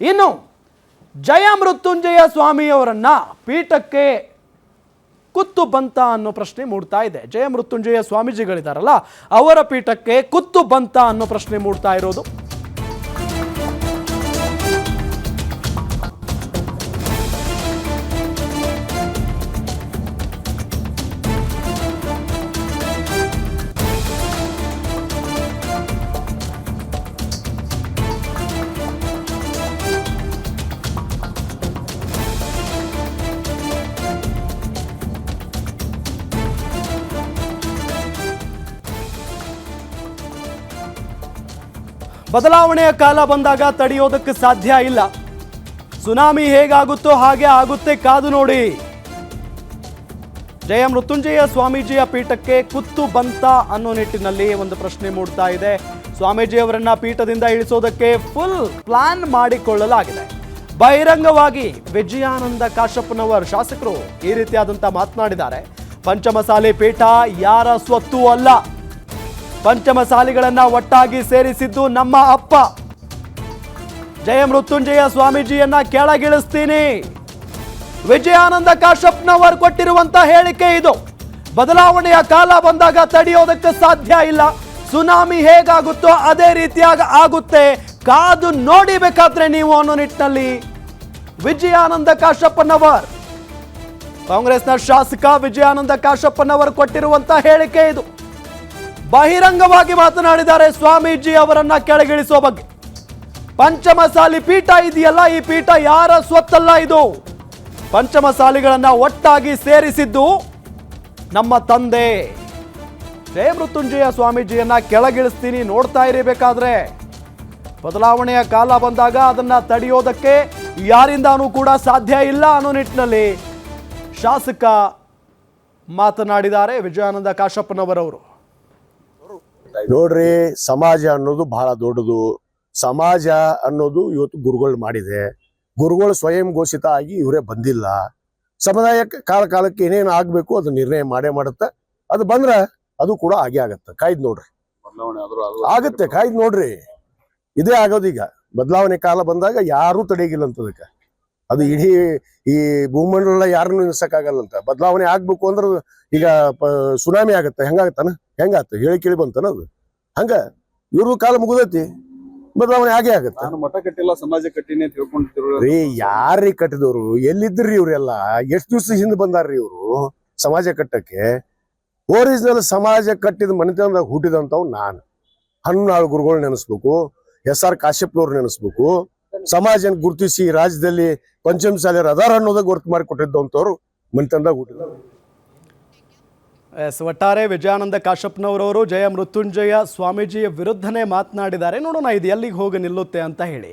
ಇನ್ನು ಜಯ ಮೃತ್ಯುಂಜಯ ಸ್ವಾಮಿಯವರನ್ನ ಪೀಠಕ್ಕೆ ಕುತ್ತು ಬಂತ ಅನ್ನೋ ಪ್ರಶ್ನೆ ಮೂಡ್ತಾ ಇದೆ. ಜಯ ಮೃತ್ಯುಂಜಯ ಸ್ವಾಮೀಜಿಗಳಿದಾರಲ್ಲ, ಅವರ ಪೀಠಕ್ಕೆ ಕುತ್ತು ಬಂತ ಅನ್ನೋ ಪ್ರಶ್ನೆ ಮೂಡ್ತಾ ಇರೋದು. ಬದಲಾವಣೆಯ ಕಾಲ ಬಂದಾಗ ತಡೆಯೋದಕ್ಕೆ ಸಾಧ್ಯ ಇಲ್ಲ. ಸುನಾಮಿ ಹೇಗಾಗುತ್ತೋ ಹಾಗೆ ಆಗುತ್ತೆ ಕಾದು ನೋಡಿ. ಜಯ ಮೃತ್ಯುಂಜಯ ಸ್ವಾಮೀಜಿಯ ಪೀಠಕ್ಕೆ ಕುತ್ತು ಬಂತ ಅನ್ನೋ ನಿಟ್ಟಿನಲ್ಲಿ ಒಂದು ಪ್ರಶ್ನೆ ಮೂಡ್ತಾ ಇದೆ. ಸ್ವಾಮೀಜಿಯವರನ್ನ ಪೀಠದಿಂದ ಇಳಿಸೋದಕ್ಕೆ ಫುಲ್ ಪ್ಲಾನ್ ಮಾಡಿಕೊಳ್ಳಲಾಗಿದೆ. ಬಹಿರಂಗವಾಗಿ ವಿಜಯಾನಂದ ಕಾಶಪ್ಪನವರ್ ಶಾಸಕರು ಈ ರೀತಿಯಾದಂತ ಮಾತನಾಡಿದ್ದಾರೆ. ಪಂಚಮಸಾಲಿ ಪೀಠ ಯಾರ ಸ್ವತ್ತು ಅಲ್ಲ. ಪಂಚಮಸಾಲಿಗಳನ್ನ ಒಟ್ಟಾಗಿ ಸೇರಿಸಿದ್ದು ನಮ್ಮ ಅಪ್ಪ. ಜಯ ಮೃತ್ಯುಂಜಯ ಸ್ವಾಮೀಜಿಯನ್ನ ಕೆಳಗಿಳಿಸ್ತೀನಿ. ವಿಜಯಾನಂದ ಕಾಶ್ಯಪ್ನವರು ಕೊಟ್ಟಿರುವಂತ ಹೇಳಿಕೆ ಇದು. ಬದಲಾವಣೆಯ ಕಾಲ ಬಂದಾಗ ತಡೆಯೋದಕ್ಕೆ ಸಾಧ್ಯ ಇಲ್ಲ. ಸುನಾಮಿ ಹೇಗಾಗುತ್ತೋ ಅದೇ ರೀತಿಯಾಗಿ ಆಗುತ್ತೆ. ಕಾದು ನೋಡಿಬೇಕಾದ್ರೆ ನೀವು ಅನ್ನೋ ನಿಟ್ಟಿನಲ್ಲಿ ವಿಜಯಾನಂದ ಕಾಶಪ್ಪನವರ್ ಕಾಂಗ್ರೆಸ್ನ ಶಾಸಕ ವಿಜಯಾನಂದ ಕಾಶಪ್ಪನವರ್ ಕೊಟ್ಟಿರುವಂತ ಹೇಳಿಕೆ ಇದು. ಬಹಿರಂಗವಾಗಿ ಮಾತನಾಡಿದ್ದಾರೆ ಸ್ವಾಮೀಜಿ ಅವರನ್ನ ಕೆಳಗಿಳಿಸುವ ಬಗ್ಗೆ. ಪಂಚಮಸಾಲಿ ಪೀಠ ಇದೆಯಲ್ಲ, ಈ ಪೀಠ ಯಾರ ಸ್ವತ್ತಲ್ಲ ಇದು? ಪಂಚಮಸಾಲಿಗಳನ್ನ ಒಟ್ಟಾಗಿ ಸೇರಿಸಿದ್ದು ನಮ್ಮ ತಂದೆ. ಜಯ ಮೃತ್ಯುಂಜಯ ಸ್ವಾಮೀಜಿಯನ್ನ ಕೆಳಗಿಳಿಸ್ತೀನಿ, ನೋಡ್ತಾ ಇರಬೇಕಾದ್ರೆ. ಬದಲಾವಣೆಯ ಕಾಲ ಬಂದಾಗ ಅದನ್ನ ತಡೆಯೋದಕ್ಕೆ ಯಾರಿಂದಾನೂ ಕೂಡ ಸಾಧ್ಯ ಇಲ್ಲ ಅನ್ನೋ ನಿಟ್ಟಿನಲ್ಲಿ ಶಾಸಕ ಮಾತನಾಡಿದ್ದಾರೆ ವಿಜಯಾನಂದ ಕಾಶಪ್ಪನವರವರು. ನೋಡ್ರಿ ಸಮಾಜ ಅನ್ನೋದು ಬಹಳ ದೊಡ್ಡದು. ಸಮಾಜ ಅನ್ನೋದು ಇವತ್ತು ಗುರುಗಳು ಮಾಡಿದೆ. ಗುರುಗಳು ಸ್ವಯಂ ಘೋಷಿತ ಆಗಿ ಇವರೇ ಬಂದಿಲ್ಲ. ಸಮುದಾಯ ಕಾಲ ಕಾಲಕ್ಕೆ ಏನೇನು ಆಗ್ಬೇಕು ಅದು ನಿರ್ಣಯ ಮಾಡೇ ಮಾಡುತ್ತೆ. ಅದು ಬಂದ್ರ ಅದು ಕೂಡ ಆಗೇ ಆಗತ್ತೆ. ಕಾಯ್ದು ನೋಡ್ರಿ. ಆಗತ್ತೆ ಕಾಯ್ದು ನೋಡ್ರಿ. ಇದೇ ಆಗೋದು ಈಗ. ಬದಲಾವಣೆ ಕಾಲ ಬಂದಾಗ ಯಾರೂ ತಡೆಗಿಲ್ಲ ಅಂತದಕ್ಕೆ. ಅದು ಇಡೀ ಈ ಭೂಮಂಡಲ ಯಾರನ್ನು ನಿಲ್ಸಕ್ಕಾಗಲ್ಲಂತ ಬದಲಾವಣೆ ಆಗ್ಬೇಕು ಅಂದ್ರೆ ಈಗ ಸುನಾಮಿ ಆಗತ್ತೆ. ಹೆಂಗಾಗತ್ತಾನ? ಹೆಂಗಾತ? ಹೇಳಿ ಕೇಳಿ ಬಂತಾನ ಅದು. ಹಂಗ ಇವ್ರ ಕಾಲ ಮುಗಿದೈತಿ. ಬದಲಾವಣೆ ಆಗೇ ಆಗತ್ತ. ಮಠ ಕಟ್ಟಿಲ್ಲ ಸಮಾಜ ಕಟ್ಟಿನಿ ರೀ ಯಾರಿ ಕಟ್ಟಿದವ್ರು? ಎಲ್ಲಿದ್ರಿ ಇವ್ರೆಲ್ಲ ಎಷ್ಟ್ ದಿವ್ಸ ಹಿಂದೆ ಬಂದಾರ್ರಿ ಇವ್ರು ಸಮಾಜ ಕಟ್ಟಕ್ಕೆ? ಒರಿಜಿನಲ್ ಸಮಾಜ ಕಟ್ಟಿದ ಮನೆತನದಾಗ ಹುಟ್ಟಿದಂತವ್ ನಾನು. ಹನ್ನಾಳು ಗುರುಗಳು ನೆನೆಸ್ಬೇಕು. S R ಕಾಶ್ಯಪ್ನವ್ರು ನೆನೆಸ್ಬೇಕು. ಸಮಾಜನ ಗುರುತಿಸಿ ರಾಜ್ಯದಲ್ಲಿ ಪಂಚಮಸಾಲಿಯರ್ ಅದಾರ ಅನ್ನೋದಾಗ ಗುರುತು ಮಾಡಿ ಕೊಟ್ಟಿದ್ದಂಥವ್ರು ಮನೆತನದಾಗ ಹುಟ್ಟಿದ. ಎಸ್, ಒಟ್ಟಾರೆ ವಿಜಯಾನಂದ ಕಾಶಪ್ಪನವರವರು ಜಯ ಮೃತ್ಯುಂಜಯ ಸ್ವಾಮೀಜಿಯ ವಿರುದ್ಧನೇ ಮಾತನಾಡಿದ್ದಾರೆ. ನೋಡೋಣ ಇದು ಎಲ್ಲಿಗೆ ಹೋಗಿ ನಿಲ್ಲುತ್ತೆ ಅಂತ ಹೇಳಿ.